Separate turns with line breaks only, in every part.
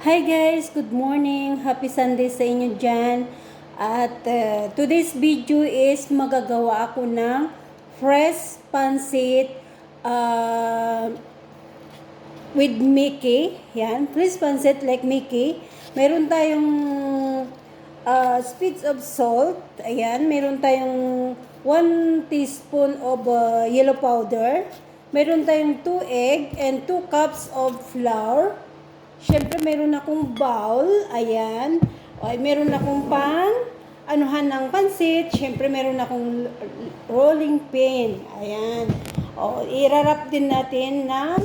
Hi guys, good morning. Happy Sunday sa inyo dyan. At uh, today's video is magagawa ako ng fresh pancit uh, with Mickey. Yan, fresh pancit like Mickey. Meron tayong uh, speeds of salt. Ayan, meron tayong 1 teaspoon of uh, yellow powder. Meron tayong 2 egg and 2 cups of flour. Siyempre, meron akong bowl. Ayan. Ay, meron akong pan. Anuhan ng pansit. Siyempre, meron akong rolling pin. Ayan. O, irarap din natin ng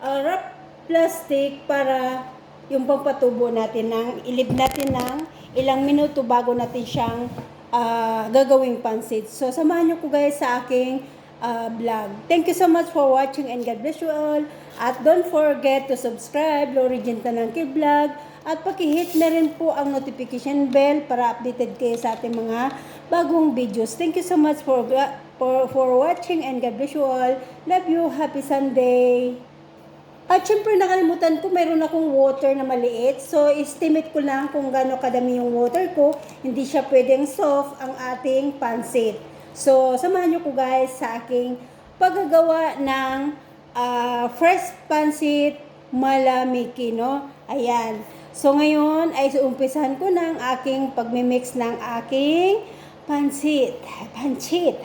uh, wrap plastic para yung pangpatubo natin ng ilib natin ng ilang minuto bago natin siyang uh, gagawing pansit. So, samahan niyo ko guys sa aking uh, vlog. Thank you so much for watching and God bless you all. At don't forget to subscribe, Lori Tanangki Vlog. At pakihit na rin po ang notification bell para updated kayo sa ating mga bagong videos. Thank you so much for, for, for watching and God bless you all. Love you. Happy Sunday. At syempre nakalimutan ko, meron akong water na maliit. So, estimate ko lang kung gaano kadami yung water ko. Hindi siya pwedeng soft ang ating pansit. So, samahan nyo ko guys sa aking paggagawa ng uh, fresh pansit malamiki, no? Ayan. So, ngayon ay umpisahan ko ng aking pagmimix ng aking pansit. Pansit.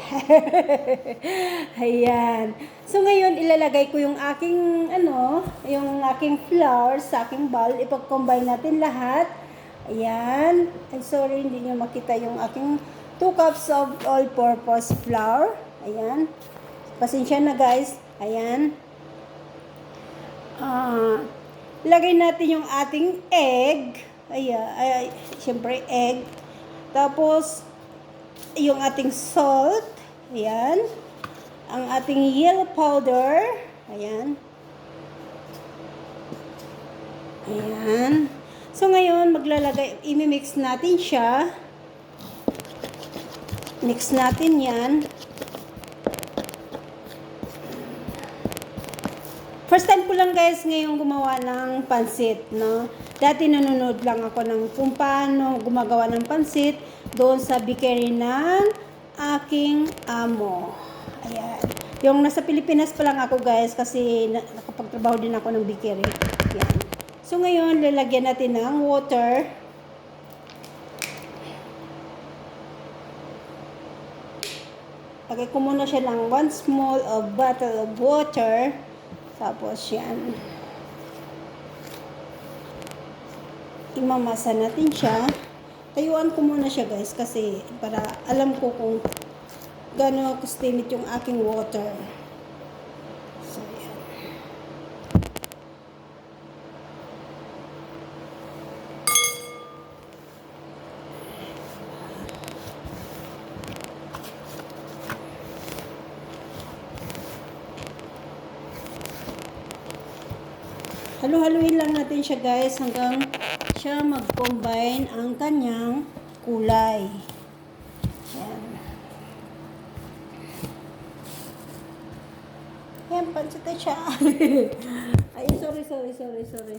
Ayan. So, ngayon, ilalagay ko yung aking, ano, yung aking flour sa aking bowl. Ipag-combine natin lahat. Ayan. Ay, sorry, hindi nyo makita yung aking 2 cups of all-purpose flour. Ayan. Pasensya na, guys. Ayan. Ah, lagay natin yung ating egg. Ay, ay, syempre, egg. Tapos, yung ating salt. Ayan. Ang ating yellow powder. Ayan. Ayan. So, ngayon, maglalagay, imimix natin siya. Mix natin yan. First time ko lang guys ngayong gumawa ng pansit, no? Dati nanonood lang ako ng kung paano gumagawa ng pansit doon sa bakery ng aking amo. Ayan. Yung nasa Pilipinas pa lang ako guys kasi na, nakapagtrabaho din ako ng bakery. Ayan. So ngayon, lalagyan natin ng water. Lagay ko muna siya ng one small of bottle of water. Tapos yan. Imamasa natin siya. Tayuan ko muna siya guys kasi para alam ko kung gano'n kastimit yung aking water. So yan. Halu-haluin lang natin siya guys hanggang siya mag-combine ang kanyang kulay. Yan. Yan, pansit na siya. Ay, sorry, sorry, sorry, sorry.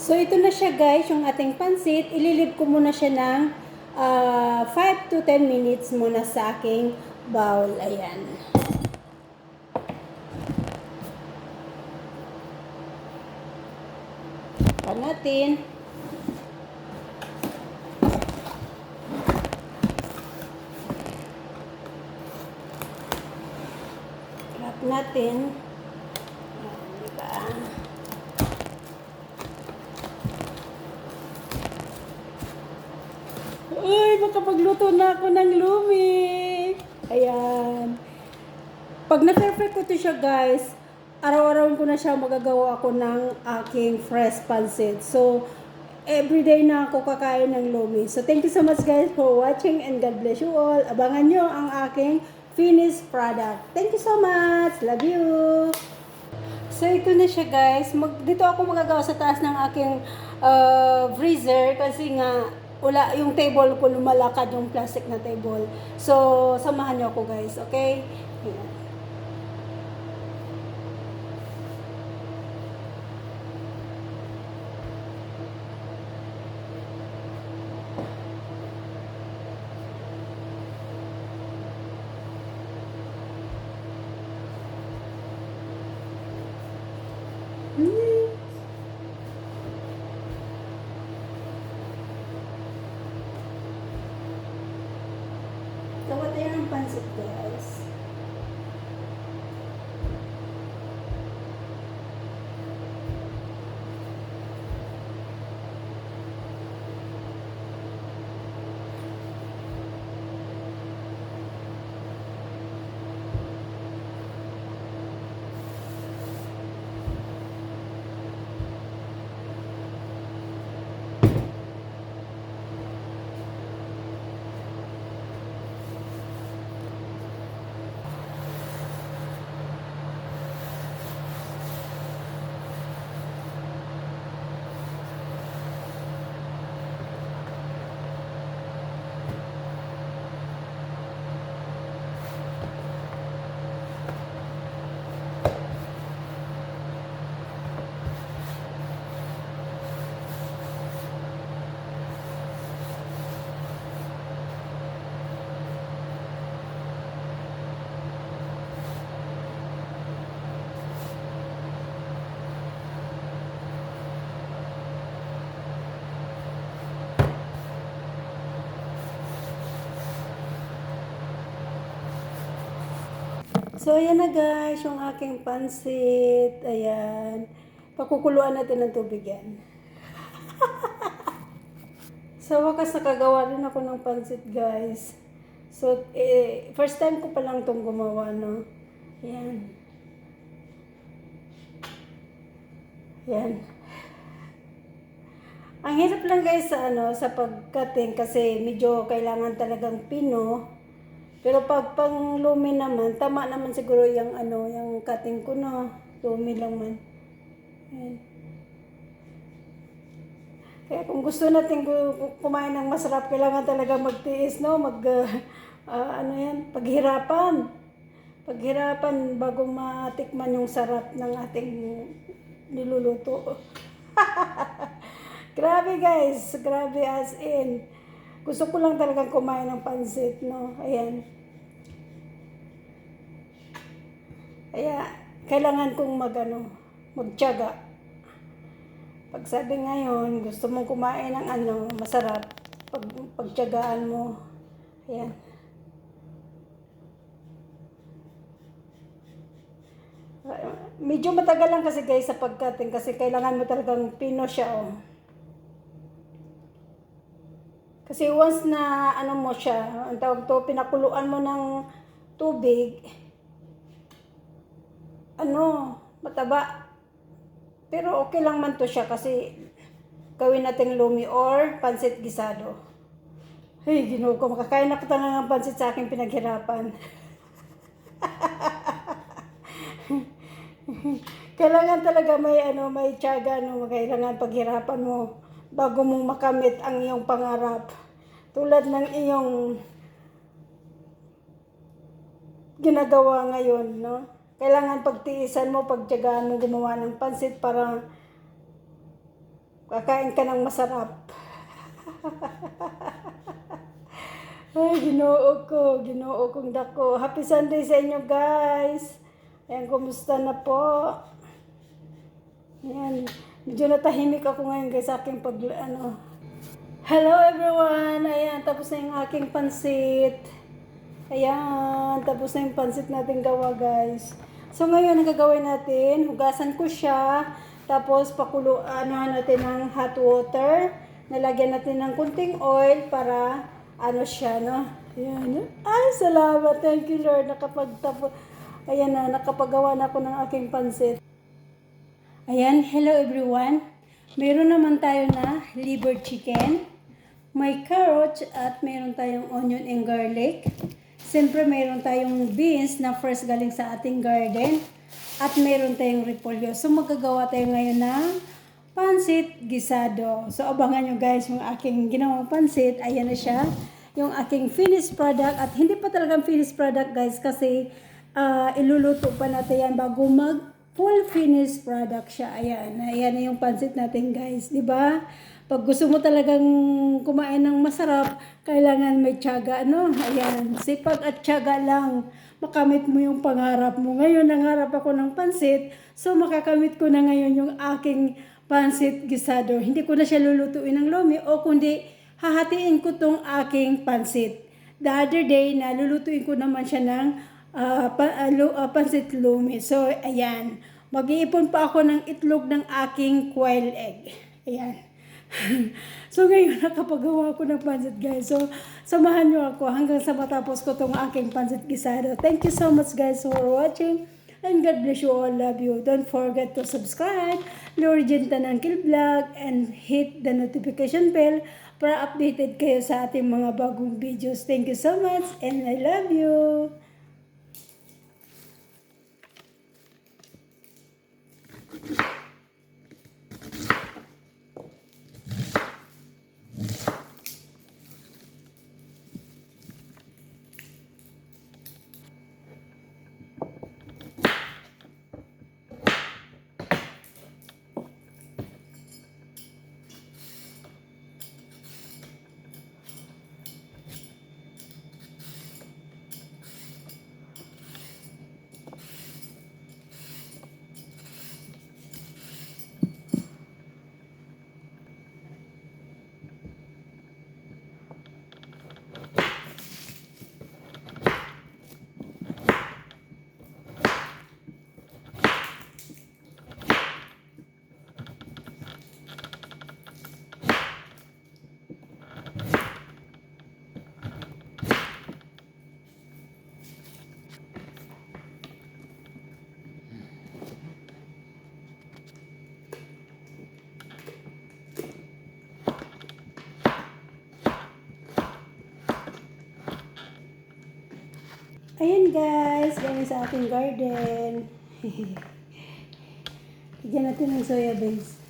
So, ito na siya guys, yung ating pansit. Ililib ko muna siya ng uh, 5 to 10 minutes muna sa aking bowl. Ayan. Pa natin. Wrap natin. Ayan, diba? Uy, makapagluto na ako ng lumi. Ayan. Pag na-perfect ko to siya, guys, araw-araw ko na siya magagawa ako ng aking fresh pancit. So, everyday na ako kakain ng lumi. So, thank you so much, guys, for watching and God bless you all. Abangan nyo ang aking finished product. Thank you so much. Love you. So, ito na siya guys. Mag, dito ako magagawa sa taas ng aking uh, freezer kasi nga wala yung table ko lumalakad yung plastic na table. So, samahan niyo ako guys, okay? Ayan. So, ayan na guys, yung aking pansit. Ayan. Pakukuluan natin ng tubig yan. Sa wakas, nakagawa rin ako ng pansit, guys. So, eh, first time ko pa lang itong gumawa, no? Ayan. Ayan. Ang hirap lang guys sa ano sa pagcutting kasi medyo kailangan talagang pino. Pero pag pang lumi naman, tama naman siguro yung ano, yung cutting ko no. Lumi lang man. Ayan. Kaya kung gusto natin kumain ng masarap, kailangan talaga magtiis, no? Mag, uh, uh, ano yan, paghirapan. Paghirapan bago matikman yung sarap ng ating niluluto. grabe guys, grabe as in. Gusto ko lang talagang kumain ng pansit, no? Ayan. Kaya, kailangan kong mag, ano, magtiyaga. Pag sabi ngayon, gusto mong kumain ng ano, masarap, pag, pagtiyagaan mo. Ayan. Medyo matagal lang kasi guys sa pagcutting kasi kailangan mo talagang pino siya oh. Kasi once na ano mo siya, ang tawag to, pinakuluan mo ng tubig, ano, mataba. Pero okay lang man to siya kasi gawin natin lumi or pansit gisado. Ay, ginoo ko, makakain ako talaga ng pansit sa aking pinaghirapan. Kailangan talaga may ano, may tiyaga, no, kailangan paghirapan mo bago mong makamit ang iyong pangarap. Tulad ng iyong ginagawa ngayon, no? Kailangan pagtiisan mo, pagtiyagaan mo gumawa ng pansit para kakain ka ng masarap. Ay, ginoo ko, ginoo kong dako. Happy Sunday sa inyo, guys. Ayan, kumusta na po? Ayan, medyo natahimik ako ngayon, guys, sa aking pag, ano. Hello, everyone. Ayan, tapos na yung aking pansit. Ayan, tapos na yung pansit natin gawa, guys. So, ngayon, ang gagawin natin, hugasan ko siya, tapos pakulo, ano natin ng hot water, nalagyan natin ng kunting oil para, ano siya, no? Ayan. Ay, salamat. Thank you, Lord. Nakapagtapo. Ayan na, nakapagawa na ako ng aking pansit. Ayan, hello everyone. Meron naman tayo na liver chicken. May carrots at meron tayong onion and garlic. Siyempre, meron tayong beans na fresh galing sa ating garden. At meron tayong repolyo. So, magagawa tayo ngayon ng pansit gisado. So, abangan nyo guys yung aking ginawang pansit. Ayan na siya. Yung aking finished product. At hindi pa talagang finished product guys kasi ah, iluluto pa natin yan bago mag full finished product siya. Ayan. Ayan na yung pansit natin guys. ba? Pag gusto mo talagang kumain ng masarap, kailangan may tiyaga, no? Ayan, sipag at tiyaga lang. Makamit mo yung pangarap mo. Ngayon, nangarap ako ng pansit, so makakamit ko na ngayon yung aking pansit gisado. Hindi ko na siya lulutuin ng lomi o kundi hahatiin ko tong aking pansit. The other day, nalulutuin ko naman siya ng ah, pa, ah, lu- ah, pansit lumi. So, ayan. Mag-iipon pa ako ng itlog ng aking quail egg. Ayan. so ngayon nakapagawa ko ng pancit guys. So samahan nyo ako hanggang sa matapos ko tong aking pancit gisado. Thank you so much guys for watching. And God bless you all. Love you. Don't forget to subscribe. Jintan Uncle Vlog and hit the notification bell para updated kayo sa ating mga bagong videos. Thank you so much and I love you. Sa ating garden. Bigyan natin ng soya beans.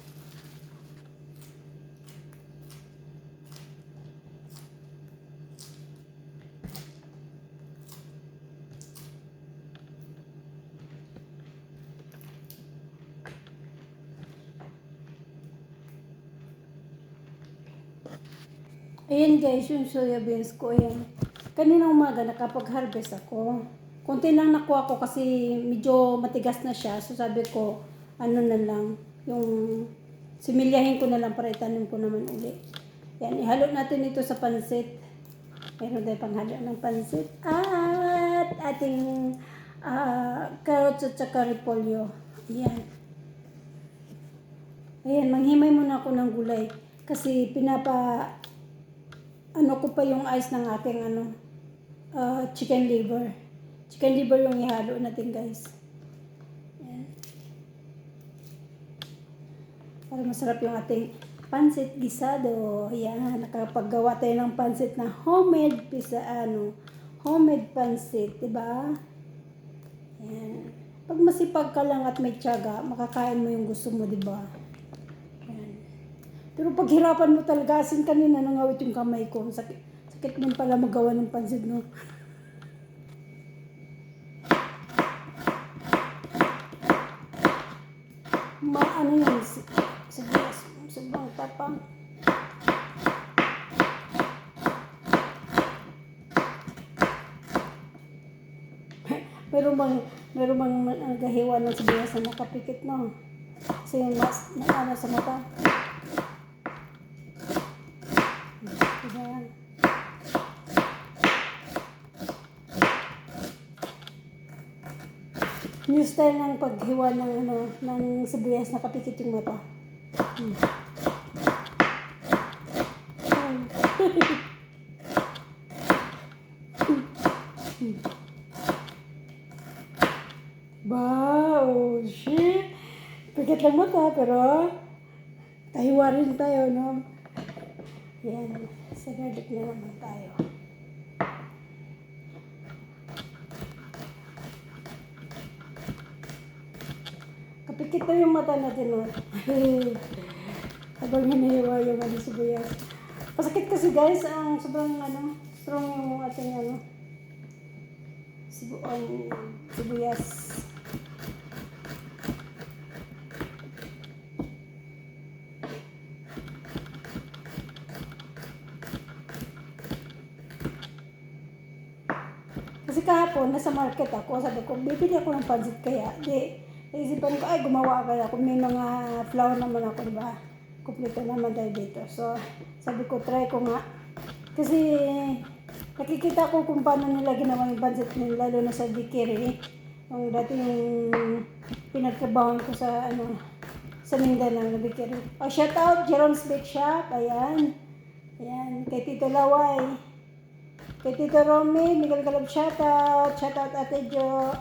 Ayan guys, yung soya beans ko, ayan. Kanina umaga, nakapag-harvest ako. Kunti lang nakuha ko kasi medyo matigas na siya. So sabi ko, ano na lang, yung similyahin ko na lang para itanim ko naman uli. Yan, ihalo natin ito sa pansit. Meron tayo panghalo ng pansit. At ating ah, carrots at saka repolyo. Yan. Ayan, manghimay muna ako ng gulay. Kasi pinapa, ano ko pa yung ice ng aking ano, ah, chicken liver. Chicken liver yung ihalo natin guys. Ayan. Para masarap yung ating pansit gisado. Ayan, nakapaggawa tayo ng pansit na homemade pisa, ano, homemade pansit, di ba? Ayan. Pag masipag ka lang at may tiyaga, makakain mo yung gusto mo, di ba? Pero paghirapan mo talaga, asin kanina nangawit yung kamay ko. Sakit, sakit din pala magawa ng pansit, no? Ma, ano yun? Si- Sibuyas. Sobrang tapang. Meron bang, meron bang nagahiwa ng sibuyas na nakapikit, no? Kasi mas, may ano sa mata. Diba? New style ng paghiwa ng ano ng sibuyas na kapikit yung mata. Hmm. Ba, oh shit. Pikit lang mata pero tahiwa rin tayo, no? Yan. Sa garlic na naman tayo. Kapikit na yung mata natin, no? Habang hinihiwa yung ano, sibuyas. Pasakit kasi guys, ang sobrang ano, strong yung ating ano, sibu ang sibuyas. Kasi kahapon, nasa market ako, sabi ko, bibili ako ng pansit kaya. Di, naisipan ko, ay, gumawa kaya ako. May mga flour naman ako, di ba? Kompleto naman tayo dito. So, sabi ko, try ko nga. Kasi, nakikita ko kung paano nila ginawa yung pansit nila, lalo na sa Dikiri. Yung dating pinagtrabahoan ko sa, ano, sa Mindanao na Dikiri. Oh, shout out, Jerome's Bake Shop. Ayan. Ayan, kay Tito Laway. Kay Tito Romy, Miguel Galab shoutout. Shoutout Ate Jo.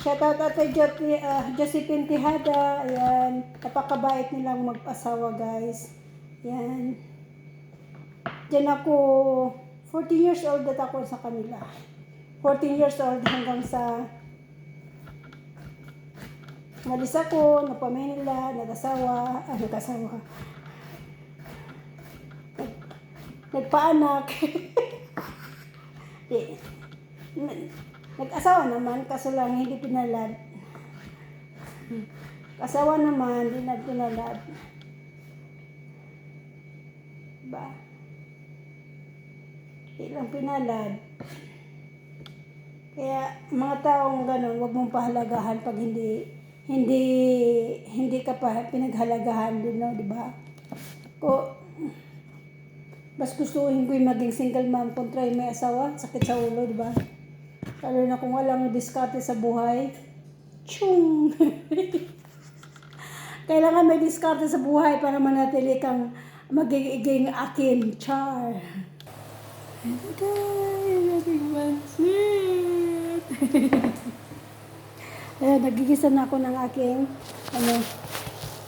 Shoutout Ate Jo, uh, Josephine Tihada. Ayan. Napakabait nilang mag-asawa, guys. Ayan. Diyan ako, 14 years old at ako sa kanila. 14 years old hanggang sa Malis ako, nagpa-Manila, nag-asawa, ah, nag-asawa. Nag- Nagpaanak. N- nag-asawa naman, kaso lang hindi pinalad. Asawa naman, hindi na pinalad. Ba? Hindi lang pinalad. Kaya mga taong ganun, wag mong pahalagahan pag hindi hindi hindi ka pa pinaghalagahan din, no, di ba? Ko mas gustuhin ko yung maging single mom kontra yung may asawa, sakit sa ulo, di ba? Lalo na kung walang diskarte sa buhay. Chung! Kailangan may diskarte sa buhay para manatili kang magiging akin. Char! Guys, aking pansit! Ayan, nagigisa na ako ng aking, ano,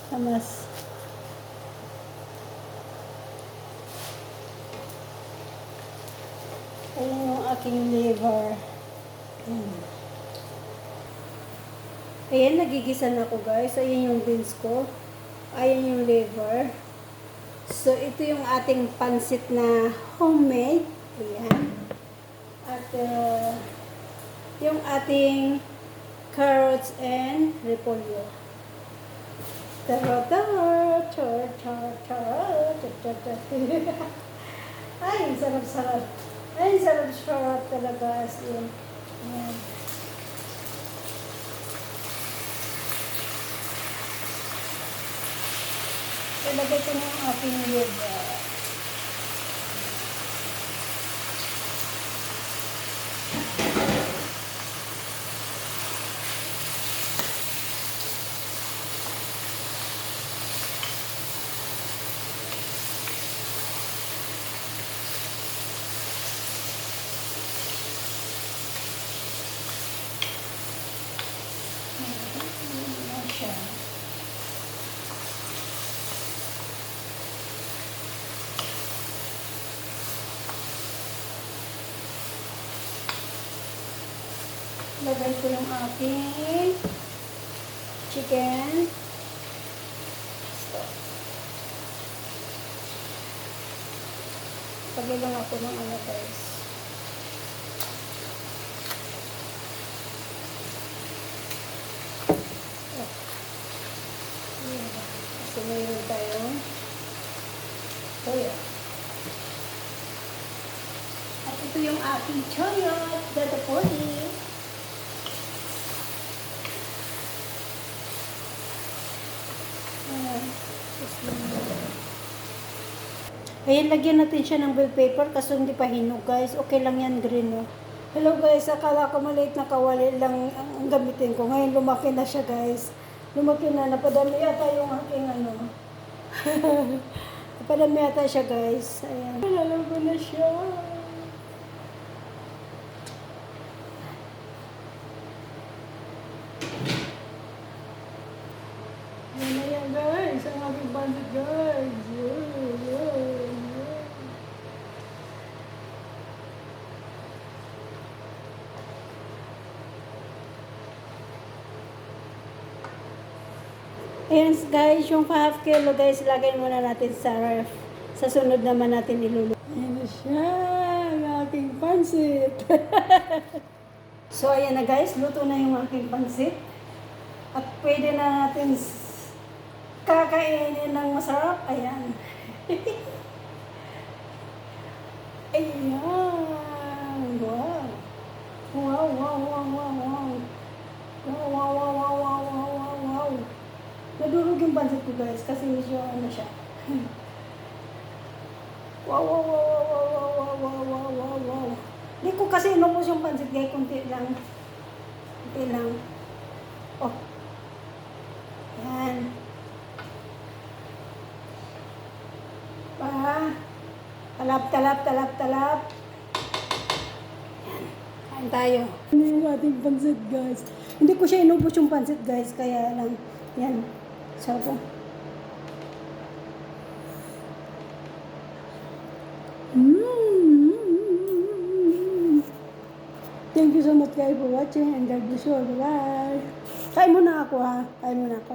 tamas. Ayan yung aking liver. Ayan. Ayan, nagigisa na ako guys. Ayan yung beans ko. Ayan yung liver. So, ito yung ating pansit na homemade. Ayan. At, uh, yung ating carrots and repolyo. Tarot, char, char, char, char, char, char. Ay, sarap-sarap. Ay, sarap-sarap talaga. As. Ayan. Ilagay ko na yung ating liver. Ayan na siya. Lagay ko yung aking chicken. Stop. Pagilang ako ng ano guys. Mayroon tayong toyo. At ito yung aking choyot, dadapoli. Ayan. Tapos lang. Ayan, lagyan natin siya ng bell paper kasi hindi pa hinog guys. Okay lang yan green no. Hello guys, akala ko maliit na kawali lang ang gamitin ko. Ngayon lumaki na siya guys. Lumaki na, napadami yata yung aking ano. napadami yata siya guys. Ayan. Alam ko na siya. Yan na yan guys, ang aking bandit guys. Yeah, yeah, yeah. Ayan guys, yung half kilo guys, lagay muna natin sa ref. Sa sunod naman natin iluluto. Ayan na siya, ang aking pansit. so ayan na guys, luto na yung aking pansit. At pwede na natin kakainin ng masarap. Ayan. Wow. Wow, wow, wow, wow, wow. Wow, wow, wow, wow, wow, wow, wow, wow. Nadurog yung pansit ko guys kasi medyo ano siya. Wow, wow, wow, wow, wow, wow, wow, wow, wow, wow. Hindi ko kasi inubos yung pansit guys, kunti lang. Kunti lang. Oh. Yan. Pa. Talap, talap, talap, talap. Yan. Kain tayo. Ano ating pansit guys? Hindi ko siya inubos yung pansit guys, kaya lang. Yan. Sarap. Guys for watching and God bless you all. Bye. Kain muna ako ha. Kain muna ako.